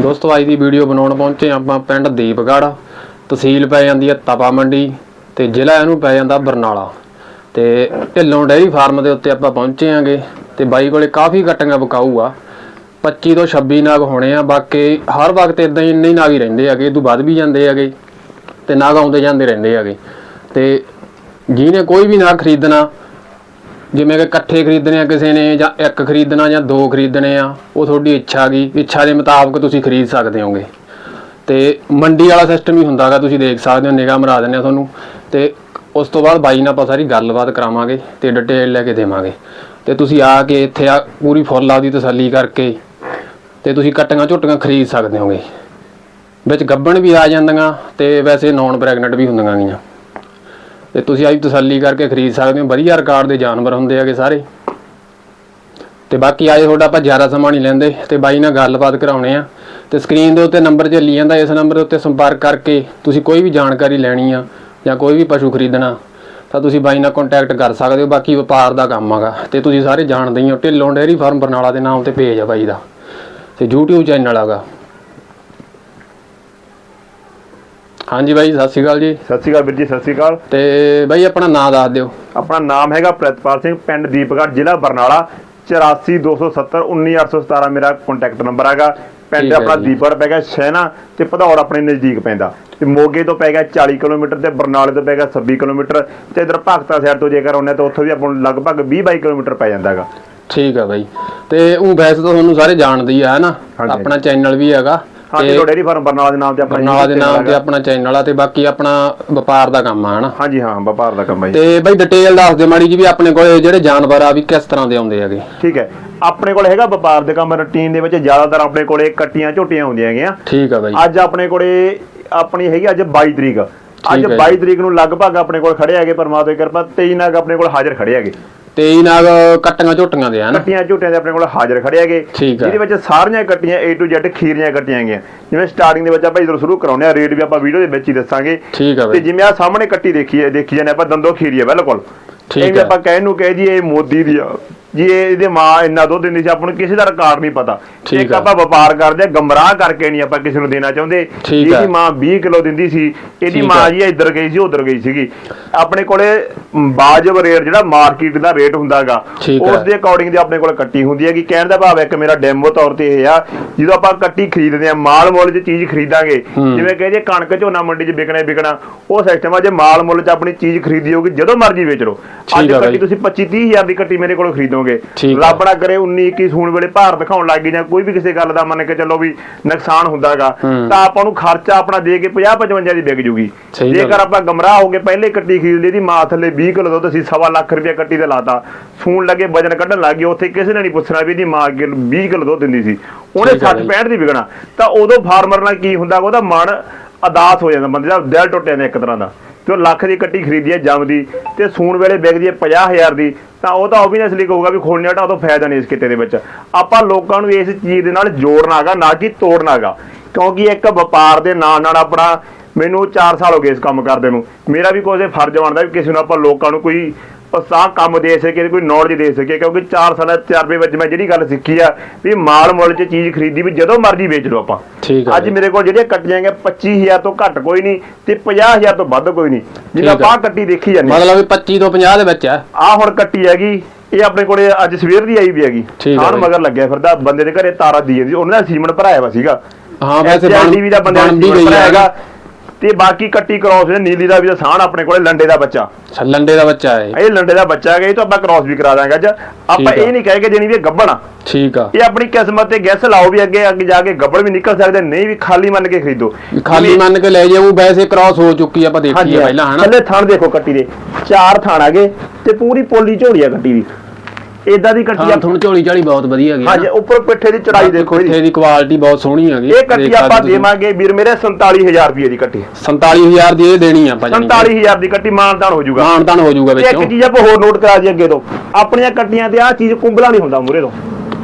ਦੋਸਤੋ, ਅੱਜ ਦੀ ਵੀਡੀਓ ਬਣਾਉਣ ਪਹੁੰਚੇ ਹਾਂ ਆਪਾਂ ਪਿੰਡ ਦੀਪਗੜ੍ਹ। ਤਹਿਸੀਲ ਪੈ ਜਾਂਦੀ ਹੈ ਤਪਾ ਮੰਡੀ ਤੇ ਜ਼ਿਲ੍ਹਾ ਇਹਨੂੰ ਪੈ ਜਾਂਦਾ ਬਰਨਾਲਾ। ਤੇ ਢਿੱਲੋਂ ਡੇਅਰੀ ਫਾਰਮ ਦੇ ਉੱਤੇ ਆਪਾਂ ਪਹੁੰਚੇ ਆਂਗੇ ਤੇ ਬਾਈ ਕੋਲੇ ਕਾਫੀ ਕਟੀਆਂ ਵਿਕਾਊ ਆ 25 ਤੋਂ 26 ਨਾਗ ਹੋਣੇ ਆ, ਬਾਕੀ ਹਰ ਵਕਤ ਇਦਾਂ ਹੀ ਇੰਨੇ ਨਾਗ ਹੀ ਰਹਿੰਦੇ ਹੈਗੇ, ਇਹ ਤੋਂ ਵੱਧ ਵੀ ਜਾਂਦੇ ਹੈਗੇ ਤੇ ਨਾਗ ਆਉਂਦੇ ਜਾਂਦੇ ਰਹਿੰਦੇ ਹੈਗੇ। ਤੇ ਜਿਹਨੇ ਕੋਈ ਵੀ ਨਾਗ ਖਰੀਦਣਾ ਜਿਵੇਂ ਕਿ ਇਕੱਠੇ ਖਰੀਦਣੇ ਆ, ਕਿਸੇ ਨੇ ਜਾਂ ਇੱਕ ਖਰੀਦਣਾ ਜਾਂ ਦੋ ਖਰੀਦਣੇ ਆ, ਉਹ ਤੁਹਾਡੀ ਇੱਛਾ ਗਈ ਇੱਛਾ ਦੇ ਮੁਤਾਬਕ ਤੁਸੀਂ ਖਰੀਦ ਸਕਦੇ ਹੋਗੇ। ਤੇ ਮੰਡੀ ਵਾਲਾ ਸਿਸਟਮ ਹੀ ਹੁੰਦਾਗਾ, ਤੁਸੀਂ ਦੇਖ ਸਕਦੇ ਹੋ, ਨਿਗਾਹ ਮਰਾ ਦਿੰਦੇ ਆ ਤੁਹਾਨੂੰ। ਤੇ ਉਸ ਤੋਂ ਬਾਅਦ ਬਾਈ ਨਾਲ ਆਪਾਂ ਸਾਰੀ ਗੱਲਬਾਤ ਕਰਾਵਾਂਗੇ ਤੇ ਡਿਟੇਲ ਲੈ ਕੇ ਦੇਵਾਂਗੇ। ਤੇ ਤੁਸੀਂ ਆ ਕੇ ਇੱਥੇ ਆ ਪੂਰੀ ਫੁੱਲ ਆਪਦੀ ਤਸੱਲੀ ਕਰਕੇ ਤੇ ਤੁਸੀਂ ਕਟੀਆਂ ਝੁੱਟੀਆਂ ਖਰੀਦ ਸਕਦੇ ਹੋਗੇ। ਵਿੱਚ ਗੱਬਣ ਵੀ ਆ ਜਾਂਦੀਆਂ ਤੇ ਵੈਸੇ ਨੌਨ ਪ੍ਰੈਗਨੈਂਟ ਵੀ ਹੁੰਦੀਆਂ ਗੀਆਂ। ਤੇ ਤੁਸੀਂ ਆਪ ਤਸੱਲੀ ਕਰਕੇ ਖਰੀਦ ਸਕਦੇ ਹੋ। ਵਧੀਆ ਰਿਕਾਰਡ ਦੇ ਜਾਨਵਰ ਹੁੰਦੇ ਹੈਗੇ ਸਾਰੇ। ਤੇ ਬਾਕੀ ਆਏ ਤੁਹਾਡਾ ਆਪਾਂ ਜ਼ਿਆਦਾ ਸਮਾਂ ਨਹੀਂ ਲੈਂਦੇ। ਤੇ ਬਾਈ ਨਾਲ ਗੱਲਬਾਤ ਕਰਾਉਣੇ ਆ। ਤੇ ਸਕਰੀਨ ਦੇ ਉੱਤੇ ਨੰਬਰ ਚੱਲੀ ਜਾਂਦਾ, ਇਸ ਨੰਬਰ ਦੇ ਉੱਤੇ ਸੰਪਰਕ ਕਰਕੇ ਤੁਸੀਂ ਕੋਈ ਵੀ ਜਾਣਕਾਰੀ ਲੈਣੀ ਆ ਜਾਂ ਕੋਈ ਵੀ ਪਸ਼ੂ ਖਰੀਦਣਾ, ਤਾਂ ਤੁਸੀਂ ਬਾਈ ਨਾਲ ਕੰਟੈਕਟ ਕਰ ਸਕਦੇ ਹੋ। ਬਾਕੀ ਵਪਾਰ ਦਾ ਕੰਮ ਹੈਗਾ। ਤੇ ਤੁਸੀਂ ਸਾਰੇ ਜਾਣਦੇ ਹੀ ਹੋ। ਢਿੱਲੋਂ ਡੇਅਰੀ ਫਾਰਮ ਬਰਨਾਲਾ ਦੇ ਨਾਮ ਤੇ ਪੇਜ ਆ ਬਾਈ ਦਾ। ਤੇ YouTube ਚੈਨਲ ਹੈਗਾ। ਹਾਂਜੀ ਬਾਈ ਸਤਿ ਸ਼੍ਰੀ ਅਕਾਲ ਜੀ। ਸਤਿ ਸ਼੍ਰੀ ਅਕਾਲ ਵੀਰ ਜੀ ਸਤਿ ਸ਼੍ਰੀ ਅਕਾਲ। ਤੇ ਬਾਈ ਆਪਣਾ ਨਾਮ ਦੱਸ ਦਿਓ। ਆਪਣਾ ਨਾਮ ਹੈਗਾ ਪ੍ਰਿਤਪਾਲ ਸਿੰਘ ਪਿੰਡ ਦੀਪਗੜ੍ਹ ਜ਼ਿਲ੍ਹਾ ਬਰਨਾਲਾ 8427191817 ਮੇਰਾ ਕੰਟੈਕਟ ਨੰਬਰ ਹੈਗਾ। ਪਿੰਡ ਹੈ ਆਪਣਾ। ਦੀਪਗੜ੍ਹ ਪੈ ਗਿਆ ਸ਼ਹਿਣਾ ਤੇ ਭਦੌੜ ਆਪਣੇ ਨਜ਼ਦੀਕ ਪੈਂਦਾ। ਤੇ ਮੋਗੇ ਤੋਂ ਪੈ ਗਿਆ 40 ਕਿਲੋਮੀਟਰ ਤੇ ਬਰਨਾਲੇ ਤੋਂ ਪੈ ਗਿਆ 26 ਕਿਲੋਮੀਟਰ ਤੇ ਇਧਰ ਭਗਤਾ ਸਾਈਡ ਤੋਂ ਜੇਕਰ ਆਉਂਦੇ ਤਾਂ ਉੱਥੋਂ ਵੀ ਆਪਾਂ ਨੂੰ ਲਗਭਗ 20 22 ਕਿਲੋਮੀਟਰ ਪੈ ਜਾਂਦਾ ਹੈਗਾ। ਠੀਕ ਆ ਬਾਈ। ਤੇ ਉਹ ਵੈਸੇ ਤਾਂ ਤੁਹਾਨੂੰ ਸਾਰੇ ਜਾਣਦੇ ਹੀ ਆ ਨਾ? ਹਾਂਜੀ। ਆਪਣਾ ਚੈਨਲ ਵੀ ਹੈਗਾ। ਹਾਂ ਤੇ ਤੇ ਡੇਰੀ ਫਾਰਮ ਬਰਨਾਲਾ ਦੇ ਨਾਮ ਤੇ ਆਪਣਾ ਬਰਨਾਲਾ ਦੇ ਨਾਮ ਤੇ। ਆਪਣਾ ਚੈਨਲ ਆ ਤੇ ਬਾਕੀ ਆਪਣਾ ਵਪਾਰ ਦਾ ਕੰਮ ਆ ਹਨਾ? ਹਾਂਜੀ ਹਾਂ ਵਪਾਰ ਦਾ ਕੰਮ ਜੀ। ਤੇ ਬਾਈ ਡਿਟੇਲ ਦੱਸ ਦਿਓ ਮਾੜੀ ਜੀ ਵੀ ਆਪਣੇ ਕੋਲ ਜਿਹੜੇ ਜਾਨਵਰ ਆ ਵੀ ਕਿਸ ਤਰ੍ਹਾਂ ਦੇ ਆਉਂਦੇ ਹੈਗੇ। ਠੀਕ ਹੈ। ਆਪਣੇ ਕੋਲ ਹੈਗਾ ਵਪਾਰ ਦੇ ਕੰਮ ਰੁਟੀਨ ਦੇ ਵਿੱਚ ਜ਼ਿਆਦਾਤਰ ਆਪਣੇ ਕੋਲੇ ਕੱਟੀਆਂ ਝੋਟੀਆਂ ਹੁੰਦੀਆਂ ਹੈਗੀਆਂ। ਠੀਕ ਆ ਬਾਈ। ਅੱਜ ਆਪਣੇ ਕੋਲੇ ਆਪਣੀ ਹੈਗੀ ਅੱਜ 22 ਤਰੀਕ। ਅੱਜ ਠੀਕ ਹੈ 22 ਤਰੀਕ ਨੂੰ ਲਗਭਗ ਆਪਣੇ ਕੋਲ ਖੜੇ ਹੈਗੇ ਪਰਮਾਤਮਾ ਦੀ ਕਿਰਪਾ 23 ਨਾਗ ਆਪਣੇ ਕੋਲ ਹਾਜ਼ਰ ਖੜੇ ਹੈਗੇ। ਤੇ ਇਹ ਨਾਲ ਕੱਟੀਆਂ ਝੋਟੀਆਂ ਦੇ ਹਨ। ਕੱਟੀਆਂ ਝੂਟੀਆਂ ਦੇ ਆਪਣੇ ਕੋਲ ਹਾਜ਼ਰ ਖੜੇ ਹੈਗੇ। ਜਿਹਦੇ ਵਿੱਚ ਸਾਰੀਆਂ ਕੱਟੀਆਂ A to Z ਖੀਰੀਆਂ ਕੱਟੀਆਂ ਹੈਗੀਆਂ। ਜਿਵੇਂ ਸਟਾਰਟਿੰਗ ਦੇ ਵਿੱਚ ਆਪਾਂ ਇਧਰ ਸ਼ੁਰੂ ਕਰਾਉਂਦੇ ਆ ਰੇਟ ਵੀ ਆਪਾਂ ਵੀਡੀਓ ਦੇ ਵਿੱਚ ਹੀ ਦੱਸਾਂਗੇ। ਤੇ ਜਿਵੇਂ ਆ ਸਾਹਮਣੇ ਕੱਟੀ ਦੇਖੀ ਹੈ ਦੇਖੀ ਜਾਂਦੇ ਆਪਾਂ ਦੰਦੋ ਖੀਰੀ ਹੈ ਬਿਲਕੁਲ। ਠੀਕ ਇਹ ਵੀ ਹੈ। ਆਪਾਂ ਕਹਿਣ ਨੂੰ ਕਹੇ ਜੀ ਇਹ ਮੋਦੀ ਦੀ ਆ। ਜੀ ਇਹ ਇਹਦੇ ਮਾਂ ਇੰਨਾ ਦੁੱਧ ਦਿੰਦੀ ਸੀ ਆਪਾਂ ਨੂੰ ਕਿਸੇ ਦਾ ਰਿਕਾਰਡ ਨਹੀਂ ਪਤਾ ਇੱਕ ਹੈ। ਆਪਾਂ ਵਪਾਰ ਕਰਦੇ ਆ ਗਮਰਾਹ ਕਰਕੇ ਨਹੀਂ ਆਪਾਂ ਕਿਸੇ ਨੂੰ ਦੇਣਾ ਚਾਹੁੰਦੇ ਹੈ। ਇਹਦੀ ਮਾਂ 20 ਕਿਲੋ ਦਿੰਦੀ ਸੀ ਇਹਦੀ ਮਾਂ ਹੈ। ਜੀ ਇੱਧਰ ਗਈ ਸੀ ਉਧਰ ਗਈ ਸੀਗੀ ਆਪਣੇ ਕੋਲੇ ਬਾਜਬ ਰੇਟ ਜਿਹੜਾ ਮਾਰਕੀਟ ਦਾ ਰੇਟ ਹੁੰਦਾਗਾ ਹੈ। ਉਸ ਦੇ ਅਕੋਰਡਿੰਗ ਦੀ ਆਪਣੇ ਕੋਲ ਕੱਟੀ ਹੁੰਦੀ ਹੈਗੀ ਕਹਿਣ ਦਾ ਭਾਵ ਹੈ ਕਿ ਮੇਰਾ ਡੈਮੋ ਤੌਰ ਤੇ ਇਹ ਆ ਜਦੋਂ ਆਪਾਂ ਕੱਟੀ ਖਰੀਦਦੇ ਆ ਮਾਲ ਮੁੱਲ 'ਚ ਚੀਜ਼ ਖਰੀਦਾਂਗੇ ਹੂੰ। ਜਿਵੇਂ ਕਹੇ ਜੇ ਕਣਕ ਝੋਨਾ ਮੰਡੀ 'ਚ ਵਿਕਣਾ ਹੀ ਵਿਕਣਾ ਉਹ ਸਿਸਟਮ ਆ ਜੇ ਮਾਲ ਮੁੱਲ 'ਚ ਆਪਣੀ ਚੀਜ਼ ਖਰੀਦੀ ਹੋਊਗੀ ਜਦੋਂ ਮਰਜ਼ੀ ਵੇਚ ਲਓ ਅੱਜ ਕੱਟੀ। ਤੁਸੀਂ 25 30 ਹਜ਼ਾਰ ਦੀ ਕੱਟੀ ਮੇਰੇ ਕੋਲੋਂ ਖਰੀਦੋਗੇ ਆ। ਰੱਬ ਨਾ ਕਰੇ 19 21 ਸੂਣ ਵੇਲੇ ਭਾਰ ਦਿਖਾਉਣ ਲੱਗ ਗਈ ਜਾਂ ਕੋਈ ਵੀ ਕਿਸੇ ਗੱਲ ਦਾ ਮੰਨ ਕੇ ਚੱਲੋ ਵੀ ਨੁਕਸਾਨ ਹੁੰਦਾਗਾ। ਤਾਂ ਆਪਾਂ ਨੂੰ ਖਰਚਾ ਆਪਣਾ ਦੇ ਕੇ 50 55 ਦੀ ਵਿਕ ਜੂਗੀ। ਜੇਕਰ ਆਪਾਂ ਗਮਰਾਹ ਹੋ ਕੇ ਪਹਿਲੇ ਕੱਟੀ ਲਈ ਦੀ ਮਾਂ ਥੱਲੇ 20 ਕਿਲੋ ਦੁੱਧ ਅਸੀਂ ਸਵਾ ਲੱਖ ਰੁਪਏ ਕੱਟੀ ਤੇ ਲਾਤਾ। ਸੂਣ ਲੱਗੇ ਵਜਨ ਕੱਢਣ ਲੱਗ ਗਏ ਉੱਥੇ ਕਿਸੇ ਨੇ ਨਹੀਂ ਪੁੱਛਣਾ ਵੀ ਇਹਦੀ ਮਾਂ ਕਿਲੋ 20 ਕਿਲੋ ਦੁੱਧ ਦਿੰਦੀ ਸੀ। ਉਹਨੇ ਠੀਕ ਆ 60 ਬਾਈ। 65 ਦੀ ਵਿਕਣਾ। ਤਾਂ ਉਦੋਂ ਫਾਰਮਰ ਨਾਲ ਕੀ ਹੁੰਦਾ ਉਹਦਾ ਮਨ ਅਦਾਸ ਹੋ ਜਾਂਦਾ ਬੰਦੇ ਦਾ ਦਿਲ ਟੁੱਟ ਜਾਂਦਾ ਇੱਕ ਤਰ੍ਹਾਂ ਦਾ। ਤੇ ਉਹ ਲੱਖ ਦੀ ਕੱਟੀ ਖਰੀਦੀ ਹੈ ਜੰਮਦੀ ਤੇ ਸੂਣ ਵੇਲੇ ਵਿਕਦੀ ਹੈ 50000 ਦੀ। ਤਾਂ ਉਹ ਤਾਂ ਓਬਵੀਅਸਲੀ ਕਹੂਗਾ ਵੀ ਖੋਲਣੇ ਹਟਾ ਉਦੋਂ ਫਾਇਦਾ ਨਹੀਂ ਇਸ ਕਿਤੇ ਦੇ ਵਿੱਚ। ਆਪਾਂ ਲੋਕਾਂ ਨੂੰ ਇਸ ਚੀਜ਼ ਦੇ ਨਾਲ ਜੋੜਨਾਗਾ, ਨਾ ਕਿ ਤੋੜਨਾਗਾ। ਕਿਉਂਕਿ ਇੱਕ ਵਪਾਰ ਦੇ ਨਾਲ ਨਾਲ ਆਪਣਾ ਮੈਨੂੰ 4 ਸਾਲ ਹੋ ਗਏ ਇਸ ਕੰਮ ਕਰਦੇ ਨੂੰ। ਮੇਰਾ ਵੀ ਕੋਈ ਫਰਜ਼ ਬਣਦਾ ਵੀ ਕਿਸੇ ਨੂੰ ਆਪਾਂ ਲੋਕਾਂ ਨੂੰ ਕੋਈ ਉਤਸ਼ਾਹ ਕੰਮ ਦੇ ਸਕੇ ਕੋਈ ਨੌਲੇਜ ਦੇ ਸਕੇ ਕਿਉਂਕਿ 4 ਸਾਲਾਂ ਦੇ ਤਜਰਬੇ ਵਿੱਚ ਮੈਂ ਜਿਹੜੀ ਗੱਲ ਸਿੱਖੀ ਆ ਵੀ ਮਾਲ ਮੁੱਲ 'ਚ ਚੀਜ਼ ਖਰੀਦੀ ਵੀ ਜਦੋਂ ਮਰਜ਼ੀ ਵੇਚ ਲਓ ਆਪਾਂ। ਅੱਜ। ਮੇਰੇ ਕੋਲ ਜਿਹੜੀਆਂ ਕੱਟੀਆਂ ਗਈਆਂ 25000 ਤੋਂ ਘੱਟ ਕੋਈ ਨਹੀਂ ਤੇ 50000 ਤੋਂ ਵੱਧ ਕੋਈ ਨਹੀਂ। ਆਪਾਂ ਆਹ ਕੱਟੀ ਦੇਖੀ ਜਾਂਦੇ ਮਤਲਬ ਵੀ 25 ਤੋਂ 50 ਦੇ ਵਿੱਚ ਆ। ਆ ਹੁਣ ਕੱਟੀ ਹੈਗੀ ਇਹ ਆਪਣੇ ਕੋਲੇ ਅੱਜ ਸਵੇਰ ਦੀ ਆਈ ਵੀ ਹੈਗੀ। ਬਾਈ। ਮਗਰ ਲੱਗਿਆ ਫਿਰਦਾ ਬੰਦੇ ਦੇ ਘਰੇ ਤਾਰਾ ਦੀ ਜਾਂਦੀ ਉਹਨਾਂ ਦਾ ਸੀਮਨ ਭਰਾਇਆ ਵਾ ਸੀਗਾ। ਹਾਂ ਵੈਸੇ ਬਣ ਟੀਵੀ ਦਾ ਬੰਦੇ ਵੀ ਸੀਮਨ ਭਰਾਇਆ ਹੈਗਾ ਹੈਗਾ। ਤੇ ਬਾਕੀ ਕੱਟੀ ਕ੍ਰਾਸ ਹੈ ਨੀਲੀ ਦਾ ਵੀ ਤਾਂ ਸਾਣ ਆਪਣੇ ਕੋਲੇ ਲੰਡੇ ਦਾ ਬੱਚਾ। ਲੰਡੇ ਦਾ ਬੱਚਾ ਹੈ ਇਹ ਲੰਡੇ ਦਾ ਬੱਚਾ ਹੈਗਾ ਇਹ ਤਾਂ ਆਪਾਂ ਕ੍ਰਾਸ ਵੀ ਕਰਾ ਦਾਂਗੇ ਅੱਜ। ਆਪਾਂ ਆ। ਇਹ ਨਹੀਂ ਕਹੇ ਕਿ ਜਣੀ ਵੀ ਗੱਭਣ ਆ। ਠੀਕ ਆ। ਇਹ ਆਪਣੀ ਕਿਸਮਤ ਤੇ ਗੈਸ ਲਾਓ ਵੀ ਅੱਗੇ ਅੱਗੇ ਜਾ ਕੇ ਗੱਬੜ ਵੀ ਨਿਕਲ ਸਕਦੇ ਨਹੀਂ ਵੀ ਖਾਲੀ ਮੰਨ ਕੇ ਖਰੀਦੋ। ਖਾਲੀ ਮੰਨ ਕੇ ਲੈ ਜਾਊ ਵੈਸੇ ਕ੍ਰਾਸ ਹੋ ਚੁੱਕੀ ਆ, ਆਪਾਂ ਦੇਖੀ ਆ ਪਹਿਲਾਂ ਹਨਾ? ਥੱਲੇ ਥਣ ਦੇਖੋ ਕੱਟੀ ਦੇ। ਚਾਰ ਥਣ ਆਗੇ ਤੇ ਪੂਰੀ ਪੋਲੀ ਝੋਲੀ ਆ ਕੱਟੀ ਦੀ। ਇਦਾਂ ਦੀ ਕੱਟੀ ਹਾਂ ਆ ਤੁਹਾਨੂੰ ਝੋਲੀ ਝਾਲੀ ਬਹੁਤ ਵਧੀਆ ਹੈਗੀ ਹਾਂਜੀ ਉੱਪਰ ਪਿੱਠੇ ਦੀ ਚੜਾਈ ਦੇਖੋ ਇਹਦੀ ਦੀ ਕੁਆਲਿਟੀ ਬਹੁਤ ਸੋਹਣੀ ਹੈਗੀ। ਇਹ ਕੱਟੀ ਦੇਖ ਆਪਾਂ ਤੁਸੀਂ। ਦੇਵਾਂਗੇ ਵੀਰ ਮੇਰੇ 47000 ਰੁਪਏ ਦੀ ਕੱਟੀ। 47000 ਦੀ ਇਹ ਦੇਣੀ ਆ ਆਪਾਂ ਜਾਣੀ ਕਿ। 47000 ਦੀ ਕੱਟੀ ਮਾਨਤਾਨ ਹੋ ਜਾਊਗਾ। ਤਾਣ ਹੋ ਜਾਊਗਾ ਤੇ ਇੱਕ ਵਿੱਚੋਂ। ਚੀਜ਼ ਆਪਾਂ ਹੋਰ ਨੋਟ ਕਰਾ ਦਈਏ ਅੱਗੇ ਤੋਂ। ਆਪਣੀਆਂ ਕੱਟੀਆਂ ਤੇ ਆਹ ਚੀਜ਼ ਕੁੰਬਲਾ ਨਹੀਂ ਹੁੰਦਾ ਮੂਰੇ ਤੋਂ।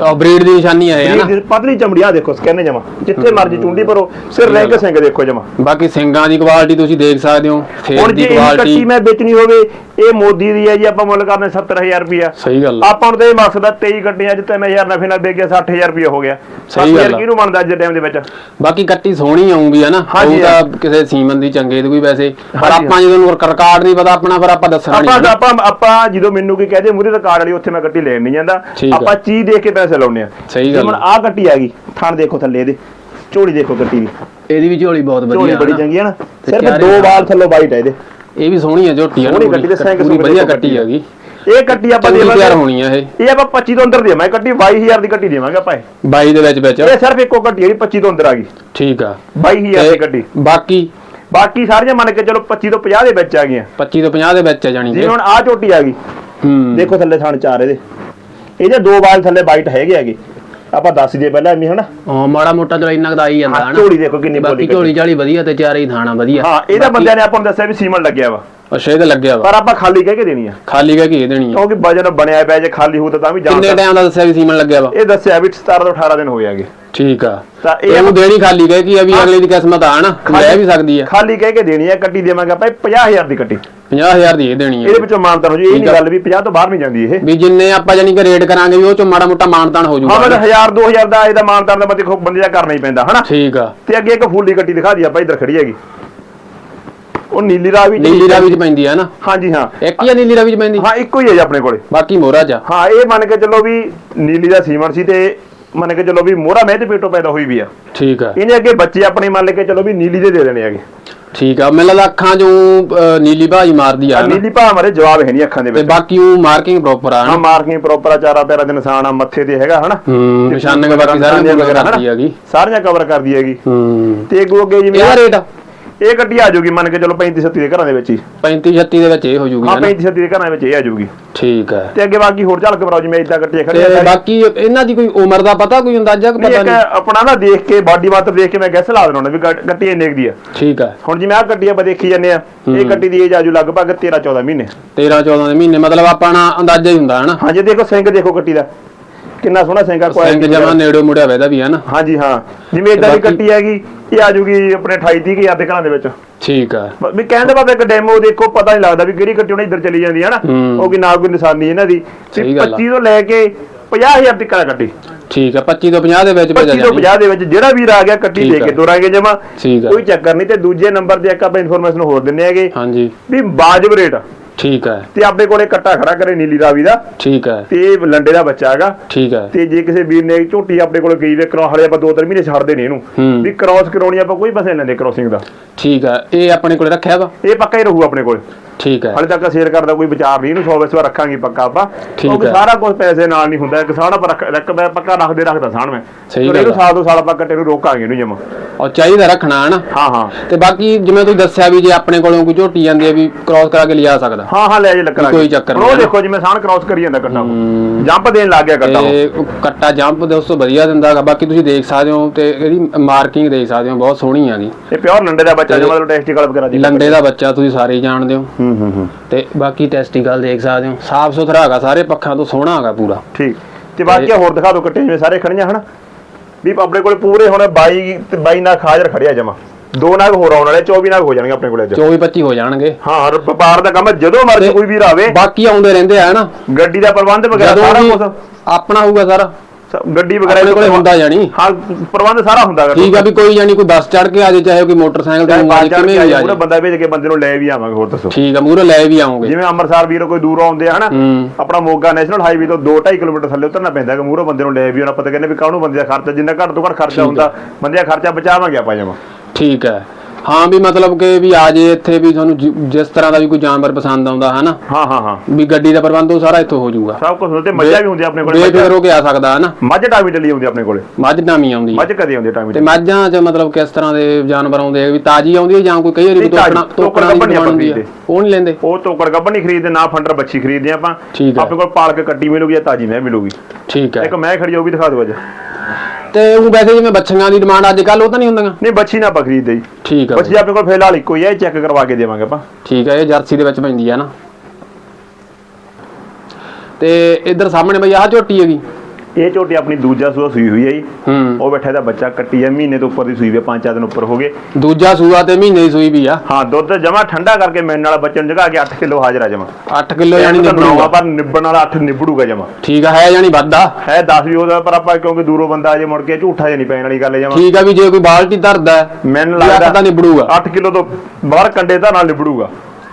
ਬਰੀਡ ਦੀ ਨਿਸ਼ਾਨੀ ਹੈ ਨਾ। ਇਹ ਪਤਲੀ ਚਮੜੀ ਆ ਦੇਖੋ ਸਕੈਨੇ ਜਮਾ। ਜਿੱਥੇ ਮਰਜ਼ੀ ਚੁੰਡੀ ਭਰੋ ਸਿਰ ਰਿੰਗ ਸਿੰਘ ਦੇਖੋ ਜਮਾ। ਬਾਕੀ ਸਿੰਗਾਂ ਦੀ ਕੁਆਲਿਟੀ ਤੁਸੀਂ ਦੇਖ ਸਕਦੇ ਹੋ ਹੁਣ ਦੀ ਕੁਆਲਿਟੀ ਮੈਂ ਵੇਚਣੀ ਹੋਵੇ ਇਹ ਮੋਦੀ ਦੀ ਹੈ ਜੀ ਆਪਾਂ ਮੁੱਲ ਕਰਨੇ 70000 ਰੁਪਿਆ ਸਹੀ ਗੱਲ ਆ। ਆਪਾਂ ਨੂੰ ਤਾਂ ਮਕਸਦ ਆ 23 ਗੱਡੀਆਂ ਚ 3000 ਨਫੇ ਨਾਲ ਗਿਆ 60000 ਰੁਪਿਆ ਹੋ ਗਿਆ। ਸਹੀ ਗੱਲ 60000 ਆ। ਕਿਹਨੂੰ ਬਣਦਾ ਅੱਜ ਦੇ ਟਾਈਮ ਦੇ ਵਿੱਚ? ਬਾਕੀ ਕੱਟੀ ਸੋਹਣੀ ਆਉਂਗੀ ਹੈ ਨਾ? ਹਾਂਜੀ, ਉਹ ਤਾਂ ਕਿਸੇ ਸੀਮਨ ਦੀ ਚੰਗੇ ਦੀ ਕੋਈ ਵੈਸੇ। ਪਰ ਆਪਾਂ ਜਦੋਂ ਨੂੰ ਰਿਕਾਰਡ ਨਹੀਂ ਪਤਾ ਆਪਣਾ ਫਿਰ ਆਪਾਂ ਦੱਸਣਾ ਨਹੀਂ ਆਪਾਂ ਆਪਾਂ ਜਦੋਂ ਮੈਨੂੰ ਕੀ ਕਹਦੇ ਮੂਰੇ ਰਿਕਾਰਡ ਵਾਲੀ ਉੱਥੇ ਮੈਂ ਗੱਟੀ ਲੈਣ ਨਹੀਂ ਜਾਂਦਾ। ਆ। ਆਪਾਂ ਚੀਜ਼ ਦੇਖ ਕੇ ਪੈਸੇ ਲਾਉਨੇ ਆ। ਸਹੀ ਗੱਲ ਹੁਣ ਆ। ਗੱਟੀ ਆ ਗਈ ਥਣ ਦੇਖੋ ਥੱਲੇ ਇਹਦੇ ਝੋਲੀ ਦੇਖੋ ਗੱਟੀ ਦੀ। ਇਹਦੀ ਵੀ ਝੋਲੀ ਬਹੁਤ ਝੋਲੀ ਵਧੀਆ ਬੜੀ ਚੰਗੀ ਹੈ ਨਾ। ਸਿਰਫ ਦੋ। ਵਾਲ ਥੱਲੋਂ ਵਾਈਟ ਹੈ ਇਹਦੇ। ਇਹ ਵੀ ਸੋਹਣੀ ਹੈ ਝੋਟੀ ਹੈ ਗੱਟੀ ਦੇ ਸੁੰਘ ਵਧੀਆ ਕੱਟੀ ਹੈਗੀ ਇਹ ਗੱਟੀ ਆਪਾਂ ਚੰਗੀ ਤਿਆਰ ਦੇਵਾਂਗੇ ਹੋਣੀ ਹੈ ਇਹ। ਇਹ ਆਪਾਂ 25 ਤੋਂ ਅੰਦਰ ਦੇਵਾਂਗੇ ਗੱਟੀ 22000 ਦੀ ਗੱਟੀ ਦੇਵਾਂਗੇ ਆਪਾਂ ਇਹ। 22 ਦੇ ਵਿੱਚ ਵਿੱਚ। ਇਹ ਸਿਰਫ ਇੱਕੋ ਗੱਟੀ ਜਿਹੜੀ 25 ਤੋਂ ਅੰਦਰ ਆ ਗਈ। ਠੀਕ ਆ। 22000 ਦੀ ਗੱਟੀ। ਬਾਕੀ? ਬਾਕੀ ਸਾਰੀਆਂ ਮੰਨ ਕੇ ਚਲੋ 25 ਤੋਂ 50 ਦੇ ਵਿੱਚ ਆ ਗਈਆਂ। 25 ਤੋਂ 50 ਦੇ ਵਿੱਚ ਹੈ ਜਾਣੀ ਜਿਵੇਂ ਹੁਣ ਆਹ ਝੋਟੀ ਆ ਗਈ ਹੂੰ। ਦੇਖੋ ਥੱਲੇ ਥਣ ਚਾਰ ਇਹਦੇ। ਇਹਦੇ ਦੋ ਵਾਲ ਥੱਲੇ ਵਾਈਟ ਹੈਗੇ ਹੈਗੇ। ਆਪਾਂ ਦੱਸ ਦਈਏ ਪਹਿਲਾਂ ਐਵੇਂ ਹਨਾ? ਹਾਂ ਮਾੜਾ ਮੋਟਾ ਚਲੋ ਇੰਨਾ ਕੁ ਤਾਂ ਆ ਹੀ ਜਾਂਦਾ ਹਨਾ? ਝੋਲੀ ਦੇਖੋ ਕਿੰਨੀ ਬਾਕੀ ਬੋਲੀ ਝੋਲੀ ਝਾਲੀ ਵਧੀਆ ਤੇ ਚਾਰੇ ਹੀ ਥਾਣਾ ਵਧੀਆ। ਹਾਂ ਇਹਦਾ ਬੰਦਿਆਂ ਨੇ ਆਪਾਂ ਨੂੰ ਦੱਸਿਆ ਵੀ ਸੀਮਨ ਲੱਗਿਆ ਵਾ। ਅੱਛਾ ਇਹਦਾ ਲੱਗਿਆ ਵਾ। ਪਰ ਆਪਾਂ ਖਾਲੀ ਕਹਿ ਕੇ ਦੇਣੀ ਆ। ਖਾਲੀ ਕਹਿ ਕੇ ਇਹ ਦੇਣੀ ਆ। ਕਿਉਂਕਿ ਵਜਨ ਬਣਿਆ ਪਿਆ ਜੇ ਖਾਲੀ ਹੋਊ ਤਾਂ ਤਾਂ ਵੀ ਜਾਣ ਕਿੰਨੇ ਟਾਈਮ ਦਾ ਦੱਸਿਆ ਵੀ ਸੀਮਨ ਲੱਗਿਆ ਵਾ? ਇਹ ਦੱਸਿਆ ਵੀ 17 ਤੋਂ 18 ਦਿਨ ਹੋਏ ਆਗੇ ਠੀਕ ਆ। ਤਾਂ ਇਹ ਇਹਨੂੰ ਦੇਣੀ ਖਾਲੀ ਕਹਿ ਕੇ ਆ ਵੀ ਹਾਂ। ਅਗਲੇ ਦੀ ਕਿਸਮਤ ਆ ਨਾ ਲੈ ਵੀ ਸਕਦੀ ਆ। ਖਾਲੀ ਕਹਿ ਕੇ ਦੇਣੀ ਆ ਕੱਟੀ ਦੇਵਾਂਗੇ ਆਪਾਂ ਇਹ 50000 ਦੀ ਕੱਟੀ। 50000 ਦੀ ਇਹ ਦੇਣੀ ਇਹਦੇ ਆ ਵਿੱਚੋਂ ਮਾਨਤਾ ਹੋ ਜੀ ਇਹ ਨਹੀਂ। ਗੱਲ ਵੀ 50 ਤੋਂ ਬਾਹਰ ਨਹੀਂ ਜਾਂਦੀ ਇਹ। ਵੀ ਜਿੰਨੇ ਆਪਾਂ ਜਾਨੀ ਕਿ ਰੇਟ ਕਰਾਂਗੇ ਵੀ ਉਹ ਚ ਮਾੜਾ ਮੋਟਾ ਮਾਨਤਾਨ ਹੋ ਹਾਂ ਜਾਊਗਾ ਮਤਲਬ 1000 2000 ਦਾ ਇਹਦਾ ਮਾਨਤਾ ਦਾ ਬੰਦੇ ਬੰਦੇ ਦਾ ਕਰਨਾ ਹੀ ਪੈਂਦਾ ਹਨਾ? ਠੀਕ ਆ। ਤੇ ਅੱਗੇ ਇੱਕ ਫੁੱਲੀ ਕੱਟੀ ਦਿਖਾ ਦੀ ਆਪਾਂ ਇੱਧਰ ਖੜੀ ਹੈਗੀ। ਉਹ ਨੀਲੀ ਰਾਵੀ ਚ- ਨੀਲੀ ਰਾਵੀ ਚ ਪੈਂਦੀ ਆ ਨਾ? ਹਾਂਜੀ ਹਾਂ। ਇੱਕ ਹੀ ਆ ਨੀਲੀ ਰਾਵੀ ਚ ਪੈਂਦੀ? ਹਾਂ ਇੱਕੋ ਹੀ ਹੈ ਜੀ ਆਪਣੇ ਕੋਲੇ। ਬਾਕੀ ਮੋਹਰਾ ਚ ਆ। ਹਾਂ ਇਹ ਮੰਨ ਕੇ ਚੱਲੋ ਵੀ ਨੀਲੀ ਦਾ ਸੀਮਨ ਸੀ ਤੇ ਮੰਨ ਕੇ ਚੱਲੋ ਵੀ ਮੋਹਰਾ ਮਹਿ ਪੇਟੋਂ ਪੈਦਾ ਹੋਈ ਵੀ ਆ। ਠੀਕ ਆ। ਇਹਨੇ ਅੱਗੇ ਬੱਚੇ ਆਪਣੇ ਮੰਨ ਕੇ ਚੱਲੋ ਵੀ ਨੀਲੀ ਦੇ ਦੇ ਦੇਣੇ ਹੈਗੇ। ਠੀਕ ਆ ਮੈਨੂੰ ਲੱਗਦਾ ਅੱਖਾਂ ਚੋਂ ਅਹ, ਨੀਲੀ ਭਾਜੀ ਮਾਰਦੀ ਆ ਨਾ ਨੀਲੀ ਭਾ ਮਾਰੇ ਜਵਾਬ ਹੈ ਨਹੀਂ ਅੱਖਾਂ ਦੇ ਤੇ ਵਿੱਚ। ਬਾਕੀ ਉਹ ਮਾਰਕਿੰਗ ਪ੍ਰੋਪਰ ਆ ਹਾਂ ਮਾਰਕਿੰਗ ਪ੍ਰੋਪਰ ਆ ਚਾਰਾ ਪੈਰਾ ਦੇ ਨਿਸ਼ਾਨ ਆ ਮੱਥੇ ਤੇ ਹੈਗਾ ਹਨਾ? ਹੂੰ ਨਿਸ਼ਾਨੇ ਬਾਕੀ ਸਾਰੀ ਵਗੈਰਾ ਕਰਦੀ ਹੈਗੀ। ਸਾਰੀਆਂ ਕਵਰ ਕਰਦੀ ਹੈਗੀ। ਹੂੰ। ਤੇ ਅੱਗੋਂ ਅੱਗੇ ਜਿਵੇਂ ਇਹਦਾ ਰੇਟ ਇਹ ਗੱਡੀ ਆ ਜਾਊਗੀ ਮੰਨ ਕੇ ਚਲੋ 35 37 ਦੇ ਘਰਾਂ ਦੇ ਵਿੱਚ ਹੀ। 35 36 ਦੇ ਵਿੱਚ ਇਹ ਹੋ ਜੂਗੀ ਹਾਂ ਹੈ ਨਾ? 35 37 ਦੇ ਘਰਾਂ ਦੇ ਵਿੱਚ ਇਹ ਆ ਜਾਊਗੀ। ਠੀਕ ਹੈ। ਤੇ ਅੱਗੇ ਬਾਕੀ ਹੋਰ ਝਲਕ ਮਰਾਓ ਜਿਵੇਂ ਇਦਾਂ ਗੱਡੀਆਂ ਖੜੀਆਂ ਤੇ। ਬਾਕੀ ਇਹਨਾਂ ਦੀ ਕੋਈ ਉਮਰ ਦਾ ਪਤਾ ਕੋਈ ਅੰਦਾਜ਼ਾ ਕਿ ਪਤਾ ਇੱਕ ਨਹੀਂ? ਆਪਣਾ ਨਾ ਦੇਖ ਕੇ ਬਾਡੀ ਮਾਤਰ ਦੇਖ ਕੇ ਮੈਂ ਗੈਸ ਲਾ ਦੇਣਾ ਵੀ ਗੱਡ- ਇੰਨੇ ਦੀ ਆ। ਠੀਕ ਹੈ। ਹੁਣ ਜਿਵੇਂ ਆ ਗੱਡੀ ਆਪਾਂ ਦੇਖੀ ਜਾਂਦੇ ਆ ਇਹ ਗੱਡੀ ਦੀ ਏਜ ਆਜੂ ਲਗਭਗ 13 14 ਮਹੀਨੇ। 13 14 ਦੇ ਮਹੀਨੇ ਮਤਲਬ ਆਪਣਾ ਅੰਦਾਜ਼ਾ ਹੀ ਹੁੰਦਾ ਹੈ ਨਾ? ਹਾਂਜੀ ਦੇਖੋ ਸਿੰਘ ਦੇਖੋ ਗੱਡੀ ਦਾ। ਕਿੰਨਾ ਸੋਹਣਾ ਸਿੰਘ ਆ ਸਿੰਘ quality ਜਮਾ। ਨੇੜੇ ਮੁੜਿਆ ਵੈਦਾ ਵੀ ਹੈ ਨਾ। ਹਾਂਜੀ ਹਾਂ। ਜਿਵੇਂ ਇਦਾਂ ਦੀ ਬਾਕੀ- ਗੱਡੀ ਹੈਗੀ ਇਹ ਆ ਜੂਗੀ ਆਪਣੇ 28 30 ਹਜ਼ਾਰ ਦੇ ਘਰਾਂ ਦੇ ਵਿੱਚ। ਠੀਕ ਹੈ ਬ- ਵੀ ਕਹਿਣ ਦਾ ਭਾਵੇਂ ਇੱਕ ਡੈਮੋ ਦੇਖੋ ਪਤਾ ਨਹੀਂ ਲੱਗਦਾ ਵੀ ਕਿਹੜੀ ਗੱਡੀ ਉਹਨੇ ਇੱਧਰ ਚਲੀ ਜਾਂਦੀ ਹੈ ਨਾ। ਹੂੰ। ਉਹ ਕਿ ਨਾ ਕੋਈ ਨਿਸ਼ਾਨੀ ਇਹਨਾਂ ਦੀ। ਤੇ ਸਹੀ ਗੱਲ ਆ। 25 ਤੋਂ ਲੈ ਕੇ 50000 ਤੱਕ ਆ ਗੱਡੀ ਠੀਕ ਹੈ 25 ਤੋਂ 50 ਦੇ ਵਿੱਚ ਭੇਜਾ 25 ਤੋਂ ਜਾਣੀ। 50 ਦੇ ਵਿੱਚ ਜਿਹੜਾ ਵੀਰ ਆ ਗਿਆ ਕੱਟੀ ਠੀਕ ਦੇ ਕੇ ਆ। ਤੋਰਾਂਗੇ ਜਮਾ। ਠੀਕ ਆ। ਕੋਈ ਚੱਕਰ ਨਹੀਂ ਤੇ ਦੂਜੇ ਨੰਬਰ ਤੇ ਇੱਕ ਆਪਾਂ ਇਨਫੋਰਮੇਸ਼ਨ ਹੋਰ ਦਿੰਨੇ ਹੈਗੇ। ਹਾਂਜੀ। ਵੀ ਬਾਜਬ ਰੇਟ ਠੀਕ ਹੈ। ਤੇ ਆਪਣੇ ਕੋਲੇ ਕੱਟਾ ਖੜਾ ਕਰੇ ਨੀਲੀ ਰਾਵੀ ਦਾ। ਠੀਕ ਹੈ। ਤੇ ਇਹ ਲੰਡੇ ਦਾ ਬੱਚਾ ਹੈਗਾ। ਠੀਕ ਹੈ। ਤੇ ਜੇ ਕਿਸੇ ਵੀਰ ਨੇ ਝੋਟੀ ਆਪਣੇ ਕੋਲ ਗਈ ਵੇ ਕਰੋ ਹਲੇ ਆਪਾਂ ਦੋ ਤਿੰਨ ਮਹੀਨੇ ਛੱਡਦੇ ਨਹੀਂ ਇਹਨੂੰ। ਵੀ ਕ੍ਰਾਸ ਕਰਾਉਣੀ ਆਪਾਂ ਕੋਈ ਪੈਸੇ ਲੈਂਦੇ ਕ੍ਰਾਸਿੰਗ ਦਾ। ਠੀਕ ਹੈ। ਇਹ ਆਪਣੇ ਕੋਲ ਰੱਖਿਆ ਵਾ? ਇਹ ਪੱਕਾ ਹੀ ਰਹੂ ਆਪਣੇ ਕੋਲ। ਠੀਕ ਹੈ। ਹਲੇ ਤੱਕ ਸ਼ੇਅਰ ਕਰਦਾ ਕੋਈ ਵਿਚਾਰ ਨਹੀਂ ਇਹਨੂੰ 100 ਵਿਸਵਾ ਰੱਖਾਂਗੇ ਪੱਕਾ ਆਪਾਂ। ਠੀਕ ਕਿਉਂਕਿ ਹੈ। ਸਾਰਾ ਕੁਝ ਪੈਸੇ ਨਾਲ ਨਹੀਂ ਹੁੰਦਾ ਕਿਸਾਨ ਆਪਾਂ ਰੱਖ ਰੱਖਦਾ ਪੱਕਾ ਰੱਖਦੇ ਰੱਖਦਾ ਸਾਨ ਮੈਂ। ਸਹੀ ਗੱਲ ਇਹਨੂੰ ਆ। ਸਾਲ ਦੋ ਸਾਲ ਆਪਾਂ ਕੱਟੇ ਨੂੰ ਰੋਕਾਂਗੇ ਇਹਨੂੰ ਜਮਾ। ਔਰ ਚਾਹੀਦਾ ਰੱਖਣਾ ਹੈ ਨਾ ਹਾਂ ਹਾਂ। ਤੇ ਬਾਕੀ ਜਿਵੇਂ ਤੁਸੀਂ ਦੱਸਿਆ ਵੀ ਜੇ ਆਪਣੇ ਕੋਲੋਂ ਕੋਈ ਝੋਟੀ ਜਾਂਦੀ ਹੈ ਵੀ ਕ੍ਰਾਸ ਕਰਾ ਕੇ ਲਿਆ ਸਕਦਾ। ਹਾਂ ਹਾਂ ਲੈ ਜੇ ਲੱਕੜਾ ਕੋਈ ਚੱਕਰ ਉਹ ਨਹੀਂ, ਦੇਖੋ ਜਿਵੇਂ ਸਾਨ ਕ੍ਰਾਸ ਕਰੀ ਜਾਂਦਾ ਕੱਟਾ। ਜੰਪ ਦੇਣ ਲੱਗ ਗਿਆ ਕੱਟਾ ਉਹ। ਤੇ ਉਹ ਕੱਟਾ ਜੰਪ ਦੇ ਉਸ ਤੋਂ ਵਧੀਆ ਦਿੰਦਾ ਹੈਗਾ। ਬਾਕੀ ਤੁਸੀਂ ਦੇਖ ਸਕਦੇ ਹੋ ਤੇ ਇਹਦੀ ਮਾਰਕਿੰਗ ਦੇਖ ਸਕਦੇ ਹੋ ਬਹੁਤ ਸੋਹਣੀ ਹੈਗੀ। ਇਹ ਪਿਓਰ ਲੰਡੇ ਦਾ ਬੱਚਾ ਤੇ- ਜਿਵੇਂ ਮਤਲਬ ਟੈਸਟੀਕਲ ਵਗੈਰਾ ਦੀ ਲੰਡੇ ਦਾ ਬੱਚਾ ਤੁਸੀਂ ਸਾਰੇ ਜਾਣਦੇ ਹੋ। ਹੂੰ ਹੂੰ ਹੂੰ। ਤੇ ਬਾਕੀ ਟੈਸਟੀਕਲ ਦੇਖ ਸਕਦੇ ਹੋ। ਸਾਫ਼ ਸੁਥਰਾ ਹੈਗਾ ਸਾਰੇ ਪੱਖਾਂ ਤੋਂ ਸੋਹਣਾ ਹੈਗਾ ਪੂਰਾ। ਠੀਕ। ਤੇ ਬਾਕੀ ਹੋਰ ਦਿਖਾ ਦਿਓ ਕੱਟੇ ਜਿਵੇਂ ਸਾਰੇ ਖੜੀਆਂ ਹਨ? ਵੀ ਆਪਣੇ ਕੋਲ ਪੂਰੇ ਹੁਣ 22 ਤੇ 22 ਨਾਲ ਹਾਜ਼ਰ ਖੜਿਆ ਜਮਾ। ਦੋ ਨਾਗ ਹੋਰ ਆਉਣ ਵਾਲੇ 24 ਨਾਗ ਹੋ ਜਾਣਗੇ ਆਪਣੇ ਕੋਲ ਅੱਜ। 24 25 ਹੋ ਜਾਣਗੇ। ਹਾਂ ਹਰ ਵਪਾਰ ਦਾ ਕੰਮ ਜਦੋਂ ਮਰਜ਼ੀ ਕੋਈ ਵੀਰ ਆਵੇ। ਬਾਕੀ ਆਉਂਦੇ ਰਹਿੰਦੇ ਆ ਨਾ ਗੱਡੀ ਦਾ ਪ੍ਰਬੰਧ ਵਗੈਰਾ ਸਾਰਾ ਵੀ ਕੁਝ ਆਪਣਾ ਹੋਊਗਾ ਸਾਰਾ। ਗੱਡੀ ਵਗੈਰਾ ਆਪਣੇ ਕੋਲੇ ਹੁੰਦਾ ਜਾਣੀ। ਹਾਂ ਪ੍ਰਬੰਧ ਸਾਰਾ ਹੁੰਦਾ ਗਾ ਠੀਕ ਆ ਵੀ ਕੋਈ ਜਾਨੀ ਕੋਈ ਬੱਸ ਚੜ ਕੇ ਆ ਜੇ ਚਾਹੇ ਕੋਈ ਮੋਟਰਸਾਈਕਲ ਤੇ ਚੜ ਕਿਵੇਂ ਕੇ ਵੀ ਆ ਪੂਰਾ ਬੰਦਾ ਭੇਜ ਕੇ ਬੰਦੇ ਨੂੰ ਲੈ ਵੀ ਆਵਾਂਗੇ ਹੋਰ ਦੱਸੋ। ਠੀਕ ਆ ਮੂਹਰੇ ਲੈ ਵੀ ਆਉਂਗੇ। ਜਿਵੇਂ ਅੰਮ੍ਰਿਤਸਰ ਵੀਰੋ ਕੋਈ ਦੂਰੋਂ ਆਉਂਦੇ ਆ ਹਨਾ? ਆਪਣਾ ਮੋਗਾ ਨੈਸ਼ਨਲ ਹਾਈਵੇ ਤੋਂ 2.5 ਕਿਲੋਮੀਟਰ ਥੱਲੇ ਉਤਰਨਾ ਪੈਂਦਾ ਹੈ ਮੂਹਰੋਂ ਬੰਦੇ ਨੂੰ ਲੈ ਵੀ ਉਹਨਾਂ ਪਤਾ ਕਹਿੰਦੇ ਵੀ ਕਾਹਨੂੰ ਬੰਦੇ ਦਾ ਖਰਚਾ ਜਿੰਨਾ ਘੱਟ ਤੋਂ ਘੱਟ ਖਰਚਾ ਹੁੰਦਾ ਬੰਦੇ ਦਾ ਖਰਚਾ ਬਚਾਵਾਂਗੇ ਆਪਾਂ ਜਮਾ। ਠੀਕ ਹੈ। ਹਾਂ ਵੀ ਮਤਲਬ ਕਿ ਵੀ ਆ ਜੇ ਇੱਥੇ ਵੀ ਤੁਹਾਨੂੰ ਜਿ- ਜਿਸ ਤਰ੍ਹਾਂ ਦਾ ਵੀ ਕੋਈ ਜਾਨਵਰ ਪਸੰਦ ਆਉਂਦਾ ਹੈ ਨਾ ਹਾਂ ਹਾਂ ਹਾਂ। ਵੀ ਗੱਡੀ ਦਾ ਪ੍ਰਬੰਧ ਉਹ ਸਾਰਾ ਇੱਥੋਂ ਹੋ ਜਾਊਗਾ। ਸਭ ਕੁਝ ਹੁੰਦੇ ਮੱਝਾਂ ਵੀ ਹੁੰਦੀ ਆਪਣੇ ਕੋਲ ਬੇਫਿਕਰ ਹੋ ਕੇ ਆ ਸਕਦਾ ਹੈ ਨਾ ਮੱਝ ਟਾਵੀ ਟੱਲੀ ਆਉਂਦੀ ਆਪਣੇ ਕੋਲੇ। ਮੱਝ ਨਾਮੀ ਆਉਂਦੀ ਹੈ ਮੱਝ ਕਦੇ ਆਉਂਦੀ ਟਾਵੀ ਤੇ ਮੱਝਾਂ 'ਚ ਮਤਲਬ ਕਿਸ ਤਰ੍ਹਾਂ ਦੇ ਜਾਨਵਰ ਆਉਂਦੇ ਆ ਵੀ ਤਾਜੀ ਆਉਂਦੀ ਹੈ ਜਾਂ ਕੋਈ ਕਈ ਵਾਰੀ ਨਹੀਂ, ਤੋਕਣਾ ਤਾਜ਼ੀ, ਤੋਕਣਾ ਦੀ ਤੋਕੜ ਹੁੰਦੀ ਹੈ। ਉਹ ਨਹੀਂ ਲੈਂਦੇ। ਉਹ ਤੋਕੜ ਗੱਬਣ ਨਹੀਂ ਖਰੀਦਦੇ ਨਾ ਫੰਡਰ ਬੱਚੀ ਖਰੀਦਦੇ ਆਪਾਂ। ਠੀਕ ਹੈ। ਆਪਣੇ ਕੋਲ ਪਾਲਕ ਕੱਟੀ ਮਿਲੂਗੀ ਜਾਂ ਤਾਜੀ ਮੈਂ ਮਿਲੂਗੀ। ਠੀਕ ਹੈ ਇੱਕ ਮੈਂ ਖੜੀ ਉਹ ਵੀ ਦਿਖਾ ਦਿਓ ਅੱਜ। ਤੇ ਉਹ ਵੈਸੇ ਜਿਵੇਂ ਬੱਚੀਆਂ ਦੀ ਡਿਮਾਂਡ ਅੱਜ ਕੱਲ ਉਹ ਤਾਂ ਨਹੀਂ ਹੁੰਦੀਆਂ। ਨਹੀਂ ਬੱਚੀ ਨਾ ਆਪਾਂ ਖਰੀਦਦੇ ਜੀ ਠੀਕ ਹੈ ਬੱਚੀ ਆਪਣੇ ਕੋਲ ਫਿਲਹਾਲ ਇੱਕੋ ਹੀ ਹੈ ਚੈੱਕ ਕਰਵਾ ਕੇ ਦੇਵਾਂਗੇ ਆਪਾਂ। ਠੀਕ ਹੈ ਇਹ ਜਰਸੀ ਦੇ ਵਿੱਚ ਪੈਂਦੀ ਹੈ ਨਾ। ਤੇ ਇੱਧਰ ਸਾਹਮਣੇ ਬਈ ਆਹ ਝੋਟੀ ਹੈਗੀ। ਇਹ ਝੋਟੀ ਆਪਣੀ ਦੂਜਾ ਸੂਆ ਸੂਈ ਹੋਈ ਹੈ ਜੀ। ਉਹ ਬੈਠਾ ਇਹਦਾ ਬੱਚਾ ਕੱਟੀ ਹੈ ਮਹੀਨੇ ਤੋਂ ਉੱਪਰ ਦੀ ਸੂਈ ਵੀ ਪੰਜ ਚਾਰ ਦਿਨ ਉੱਪਰ ਹੋ ਗਏ। ਦੂਜਾ ਸੂਆ ਤੇ ਮਹੀਨੇ ਦੀ ਸੂਈ ਵੀ ਆ। ਹਾਂ ਦੁੱਧ ਜਮਾ ਠੰਡਾ ਕਰਕੇ ਮੈਨ ਵਾਲਾ ਬੱਚੇ ਨੂੰ ਜਗਾ ਕੇ 8 ਕਿਲੋ ਹਾਜ਼ਰ ਆ ਜਮਾ। 8 ਕਿਲੋ ਯਾਨੀ ਨਿਬੜੂਗਾ। ਪਰ ਨਿਬਣ ਵਾਲਾ 8 ਨਿਬੜੂਗਾ ਜਮਾ। ਠੀਕ ਆ ਹੈ ਯਾਨੀ ਵੱਧਾ। ਹੈ 10 ਵੀ ਉਹਦਾ ਪਰ ਆਪਾਂ ਕਿਉਂਕਿ ਦੂਰੋਂ ਬੰਦਾ ਅਜੇ ਮੁੜ ਕੇ ਝੂਠਾ ਜਿਹਾ ਨਹੀਂ ਪੈਣ ਵਾਲੀ ਗੱਲ ਜਮਾ। ਠੀਕ ਆ ਵੀ ਜੇ ਕੋਈ ਬਾਲਟੀ ਧਰਦਾ ਮੈਨੂੰ ਲੱਗਦਾ ਤਾਂ ਨਿਬੜੂਗਾ। 8 ਕਿਲੋ ਤੋਂ ਬਾਹਰ ਕੰਡੇ ਦਾ ਨਾਲ ਨਿਬੜੂਗਾ।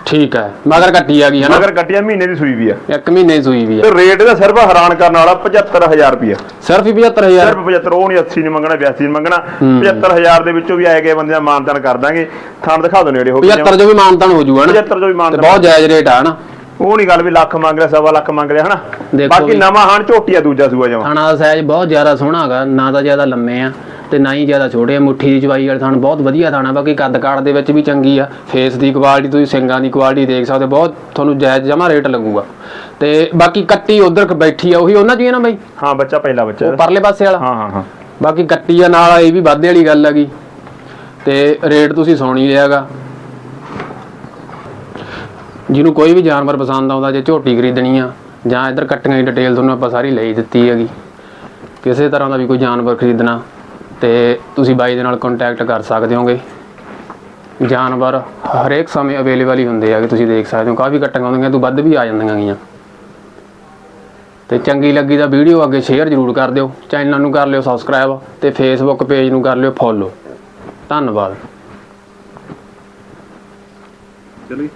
ਠੀਕ ਹੈ ਮਗਰ ਕੱਟੀ ਆ ਗਈ ਹੈ ਨਾ ਮਗਰ ਕੱਟਿਆ ਮਹੀਨੇ ਦੀ ਸੂਈ ਵੀ ਆ। ਇੱਕ ਮਹੀਨੇ ਦੀ ਸੂਈ ਵੀ ਆ। ਤੇ ਰੇਟ ਇਹਦਾ ਸਿਰਫ ਹੈਰਾਨ ਕਰਨ ਵਾਲਾ 75000 ਰੁਪਿਆ ਸਿਰਫ ਹੀ 75000 ਸਿਰਫ 75 ਉਹ ਨਹੀਂ 80 ਨਹੀਂ ਮੰਗਣਾ 82 ਨਹੀਂ ਮੰਗਣਾ। ਹੂੰ। 75000 ਦੇ ਵਿੱਚੋਂ ਵੀ ਆਏ ਗਏ ਬੰਦੇ ਦਾ ਮਾਨਤਾਨ ਕਰ ਦਾਂਗੇ। ਥਾਣ ਦਿਖਾ ਦੋ ਨੇੜੇ ਹੋ ਕੇ 75 ਜੋ ਵੀ ਮਾਨਤਾਨ ਹੋ ਜੂਗਾ ਨਾ 75 ਜੋ ਵੀ ਮਾਨਤਾਨ ਬਹੁਤ ਜਾਇਜ਼ ਰੇਟ ਆ ਨਾ ਉਹ ਨਹੀਂ ਗੱਲ ਵੀ ਲੱਖ ਮੰਗ ਰਿਹਾ ਸਵਾ ਲੱਖ ਮੰਗ ਰਿਹਾ ਹਨਾ? ਬਾਕੀ ਨਵਾਂ ਹਾਣ ਝੋਟੀਆ ਦੂਜਾ ਸੂਆ ਜਮਾ। ਥਾਣਾ ਦਾ ਸਾਈਜ਼ ਬਹੁਤ ਜ਼ਿਆਦਾ ਸੋਹਣਾ ਹੈਗਾ ਨਾ ਤਾਂ ਜ਼ਿਆਦਾ ਲੰਮੇ ਆ। ਤੇ ਨਾ ਹੀ ਜ਼ਿਆਦਾ ਛੋਟੇ ਆ ਮੁੱਠੀ ਦੀ ਚਵਾਈ ਵਾਲਾ ਥਾਣ ਬਹੁਤ ਵਧੀਆ ਥਾਣਾ ਬਾਕੀ ਕੱਦ ਕਾੜ ਦੇ ਵਿੱਚ ਵੀ ਚੰਗੀ ਆ। ਫੇਸ ਦੀ ਕੁਆਲਿਟੀ ਤੁਸੀਂ ਸਿੰਗਾਂ ਦੀ ਕੁਆਲਿਟੀ ਦੇਖ ਸਕਦੇ ਬਹੁਤ ਤੁਹਾਨੂੰ ਜਾਇਜ਼ ਜਮਾ ਰੇਟ ਲੱਗੂਗਾ। ਤੇ ਬਾਕੀ ਕੱਟੀ ਉਧਰ ਬੈਠੀ ਆ ਉਹੀ ਉਹਨਾਂ ਦੀ ਹੈ ਨਾ ਬਾਈ? ਹਾਂ ਬੱਚਾ ਪਹਿਲਾ ਬੱਚਾ। ਉਹ। ਪਰਲੇ ਪਾਸੇ ਵਾਲਾ? ਹਾਂ ਹਾਂ ਹਾਂ। ਬਾਕੀ ਕੱਟੀ ਆ ਨਾਲ ਇਹ ਵੀ ਵਾਧੇ ਵਾਲੀ ਗੱਲ ਹੈਗੀ। ਤੇ ਰੇਟ ਤੁਸੀਂ ਸੁਣ ਲਿਆਗਾ ਜਿਹਨੂੰ ਕੋਈ ਵੀ ਜਾਨਵਰ ਪਸੰਦ ਆਉਂਦਾ ਜੇ ਝੋਟੀ ਖਰੀਦਣੀ ਆ ਜਾਂ ਇੱਧਰ ਕੱਟੀਆਂ ਦੀ ਡਿਟੇਲ ਤੁਹਾਨੂੰ ਆਪਾਂ ਸਾਰੀ ਲਈ ਦਿੱਤੀ ਹੈਗੀ। ਕਿਸੇ ਤਰ੍ਹਾਂ ਦਾ ਵੀ ਕੋਈ ਜਾਨਵਰ ਖਰੀਦਣਾ। ਤੇ ਤੁਸੀਂ ਬਾਈ ਦੇ ਨਾਲ ਕੰਟੈਕਟ ਕਰ ਸਕਦੇ ਹੋਗੇ। ਜਾਨਵਰ ਹਰੇਕ ਸਮੇਂ ਅਵੇਲੇਬਲ ਹੀ ਹੁੰਦੇ ਆ, ਕਿ ਤੁਸੀਂ ਦੇਖ ਸਕਦੇ ਹੋ। ਕਾਫੀ ਕੱਟੀਆਂ ਆਉਂਦੀਆਂ ਤੋਂ ਵੱਧ ਵੀ ਆ ਜਾਂਦੀਆਂ ਗੀਆਂ। ਤੇ ਚੰਗੀ ਲੱਗੀ ਤਾਂ ਵੀਡੀਓ ਅੱਗੇ ਸ਼ੇਅਰ ਜ਼ਰੂਰ ਕਰ ਦਿਓ। ਚੈਨਲ ਨੂੰ ਕਰ ਲਿਓ ਸਬਸਕ੍ਰਾਈਬ ਤੇ ਫੇਸਬੁੱਕ ਪੇਜ ਨੂੰ ਕਰ ਲਿਓ ਫੋਲੋ ਧੰਨਵਾਦ। ਚਲੋ